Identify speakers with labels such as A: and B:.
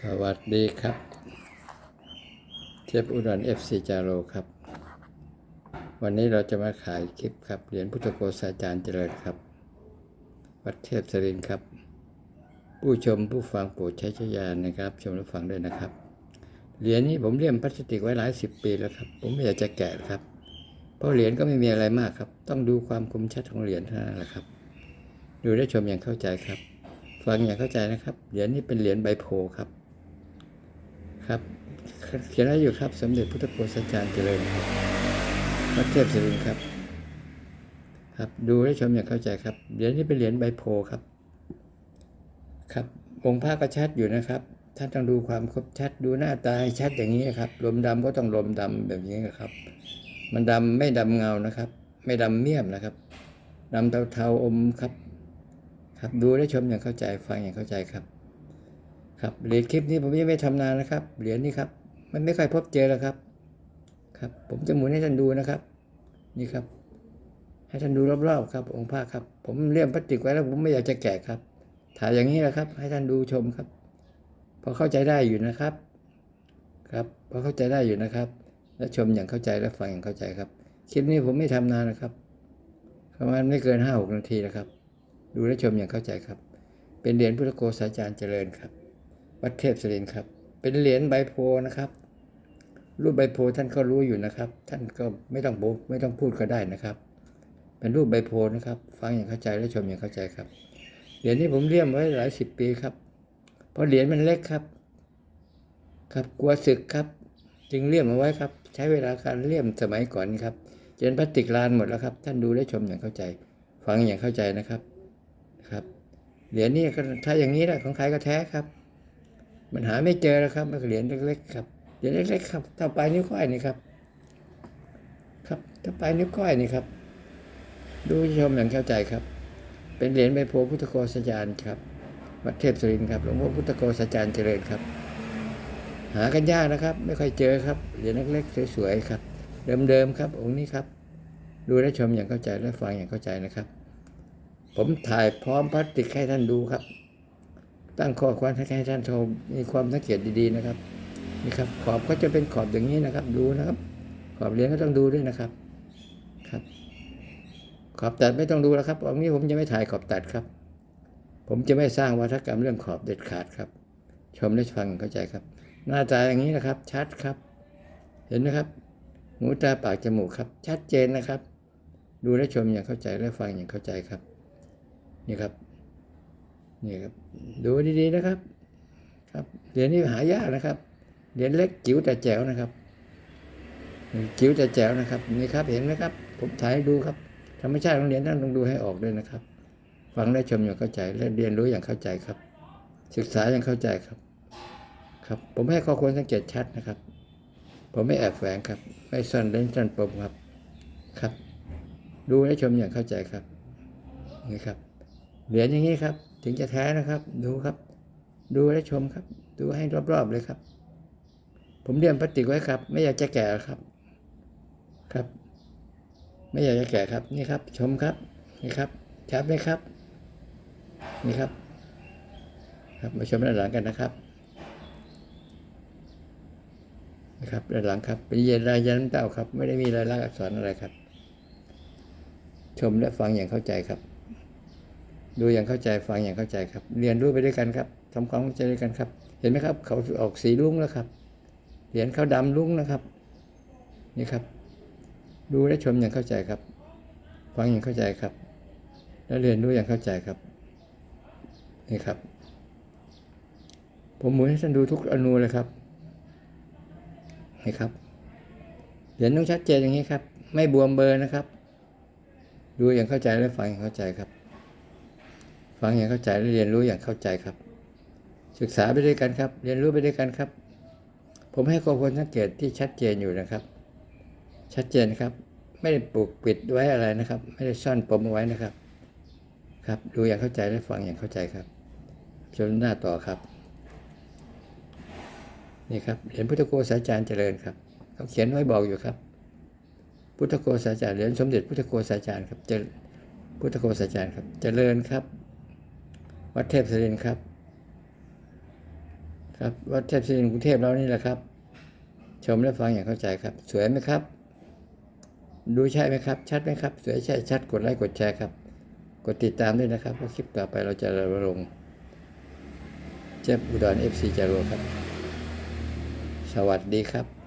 A: สวัสดีครับ เทพอุดรเอฟซีจาโรครับ วันนี้เราจะมาขายคลิปครับ เหรียญพุทธโกษาจารย์เจริญครับ วัดเทพสรินครับ ผู้ชมผู้ฟังโปรดใช้ชญาณนะครับ ชมและฟังด้วยนะครับ เหรียญนี้ผมเลี่ยมพลาสติกไว้หลายสิบปีแล้วครับ ผมไม่อยากจะแกะครับ เพราะเหรียญก็ไม่มีอะไรมากครับ ต้องดูความคมชัดของเหรียญเท่านั้นแหละครับ ดูได้ชมอย่างเข้าใจครับฟังอย่างเข้าใจนะครับ เหรียญนี้เป็นเหรียญใบโพครับ ครับเขียนไว้อยู่ครับสมเด็จพุทธโฆษาจารย์เจริญครับวัดเทพศิรินครับ ครับ ดูได้ชมอย่างเข้าใจครับเหรียญนี้เป็นเหรียญใบโพครับ ครับ องค์พระก็ชัดอยู่นะครับท่านต้องดูความครบชัดดูหน้าตาให้ชัดอย่างนี้นะครับลมดำก็ต้องลมดำแบบนี้นะครับ มันดำไม่ดำเงานะครับ ไม่ดำเมี่ยมนะครับดำเทาๆอมครับ ครับดูได้ชมอย่างเข้าใจฟังอย่างเข้าใจครับ ครับเหรียญคลิปนี้ผมยังไม่ทำนานนะครับเหรียญนี้ครับ มันไม่ค่อยพบเจอแล้วครับ ครับ ผมจะหมุนให้ท่านดูนะครับ นี่ครับ ให้ท่านดูรอบๆครับ องค์พระครับ ผมเลี่ยมพลาสติกไว้แล้วผมไม่อยากจะแกะครับ ถ่ายอย่างนี้แหละครับ ให้ท่านดูชมครับ พอเข้าใจได้อยู่นะครับ ครับพอเข้าใจได้อยู่นะครับ และชมอย่างเข้าใจและฟังอย่างเข้าใจครับคลิปนี้ผมไม่ทำนานนะครับประมาณไม่เกินห้าหกนาทีนะครับ ดูและชมอย่างเข้าใจครับ เป็นเหรียญพุทธโกษาจารย์เจริญครับ วัดเทพสรินครับ เป็นเหรียญใบโพนะครับ รูปใบโพท่านก็รู้อยู่นะครับ ท่านก็ไม่ต้องบอกไม่ต้องพูดก็ได้นะครับ เป็นรูปใบโพนะครับ ฟังอย่างเข้าใจและชมอย่างเข้าใจครับ เหรียญนี้ผมเลี่ยมไว้หลายสิบปีครับ เพราะเหรียญมันเล็กครับ ครับกลัวสึกครับ จึงเลี่ยมเอาไว้ครับ ใช้เวลาการเลี่ยมสมัยก่อนครับเจนพลาสติกลานหมดแล้วครับ ท่านดูและชมอย่างเข้าใจ ฟังอย่างเข้าใจนะครับครับเหรียญนี้ถ้าอย่างนี้แหละของใครก็แท้ครับ มันหาไม่เจอแล้วครับมันเหรียญเล็กๆครับเหรียญเล็กๆครับเท่าปลายนิ้วก้อยนี่ครับ ครับเท่าปลายนิ้วก้อยนี่ครับ ดูชมอย่างเข้าใจครับ เป็นเหรียญใบโพพุทธโฆษาจารย์ครับวัดเทพสุรินทร์ครับหลวงพ่อพุทธโฆษาจารย์เจริญครับ หากันยากนะครับ ไม่ค่อยเจอครับเหรียญเล็กๆสวยๆครับ เดิมๆครับ องค์นี้ครับ ดูและชมอย่างเข้าใจและฟังอย่างเข้าใจนะครับ ผมถ่ายพร้อมพลาสติกให้ท่านดูครับ ตั้งข้อความให้ท่านชมมีความสังเกตดีๆนะครับนี่ครับ ขอบก็จะเป็นขอบอย่างนี้นะครับ ดูนะครับ ขอบเหรียญก็ต้องดูด้วยนะครับ ครับ ขอบตัดไม่ต้องดูแล้วครับองค์นี้ผมจะไม่ถ่ายขอบตัดครับ ผมจะไม่สร้างวัฒกรรมเรื่องขอบเด็ดขาดครับ ชมและฟังเข้าใจครับ หน้าตาอย่างนี้นะครับ ชัดครับ เห็นไหมครับหูตาปากจมูกครับ ชัดเจนนะครับ ดูและชมอย่างเข้าใจและฟังอย่างเข้าใจครับ นี่ครับ นี่ครับดูดีๆนะครับ ครับเหรียญนี้หายากนะครับเหรียญเล็กจิ๋วแต่แจ๋วนะครับจิ๋วแต่แจ๋วนะครับนี่ครับเห็นไหมครับ ผมถ่ายดูครับธรรมชาติของเหรียญท่านต้องดูให้ออกด้วยนะครับ ฟังและชมอย่างเข้าใจและเรียนรู้อย่างเข้าใจครับ ศึกษาอย่างเข้าใจครับ ครับ ผมให้ข้อควรสังเกตชัดนะครับ ผมไม่แอบแฝงครับ ไม่ซ่อนเล่นซ่อนปมครับครับ ดูและชมอย่างเข้าใจครับนี่ครับเหรียญอย่างนี้ครับ ถึงจะแท้นะครับ ดูครับ ดูและชมครับ ดูให้รอบๆเลยครับ ผมเรียมพลาสติกไว้ครับ ไม่อยากจะแกะครับ ครับ ไม่อยากจะแกะครับนี่ครับ ชมครับนี่ครับชัดไหมครับ นี่ครับ ครับมาชมด้านหลังกันนะครับนะครับด้านหลังครับเป็นเย็นลายยันเต้าครับ ไม่ได้มีลายลักษณ์อักษรอะไรครับ ชมและฟังอย่างเข้าใจครับ ดูอย่างเข้าใจฟังอย่างเข้าใจครับ เรียนรู้ไปด้วยกันครับทำความเข้าใจด้วยกันครับ เห็นไหมครับ เขาออกสีลุ้งแล้วครับ เหรียญเขาดำลุ้งนะครับ นี่ครับ ดูและชมอย่างเข้าใจครับ ฟังอย่างเข้าใจครับ และเรียนรู้อย่างเข้าใจครับ นี่ครับ ผมหมุนให้ท่านดูทุกอนูเลยครับนี่ครับ เหรียญต้องชัดเจนอย่างนี้ครับ ไม่บวมเบอร์นะครับ ดูอย่างเข้าใจและฟังอย่างเข้าใจครับ ฟังอย่างเข้าใจและเรียนรู้อย่างเข้าใจครับ ศึกษาไปด้วยกันครับ เรียนรู้ไปด้วยกันครับ ผมให้ข้อควรสังเกตที่ชัดเจนอยู่นะครับ ชัดเจนครับ ไม่ได้ปลูกปิดไว้อะไรนะครับ ไม่ได้ซ่อนปมเอาไว้นะครับ ครับ ดูอย่างเข้าใจและฟังอย่างเข้าใจครับชมหน้าต่อครับ นี่ครับเหรียญพุทธโกษาจารย์เจริญครับเขาเขียนไว้บอกอยู่ครับ พุทธโกษาจารย์เหรียญสมเด็จพุทธโกษาจารย์ครับเจพุทธโกษาจารย์ครับ เจริญครับ วัดเทพสรินครับ ครับวัดเทพศิรินทร์กรุงเทพเรานี่แหละครับ ชมและฟังอย่างเข้าใจครับ สวยไหมครับ ดูใช่ไหมครับ ชัดไหมครับ สวยใช่ชัดกดไลค์กดแชร์ครับ กดติดตามด้วยนะครับว่าคลิปต่อไปเราจะลงเจ็บอุดรเอฟซีจารวครับ สวัสดีครับ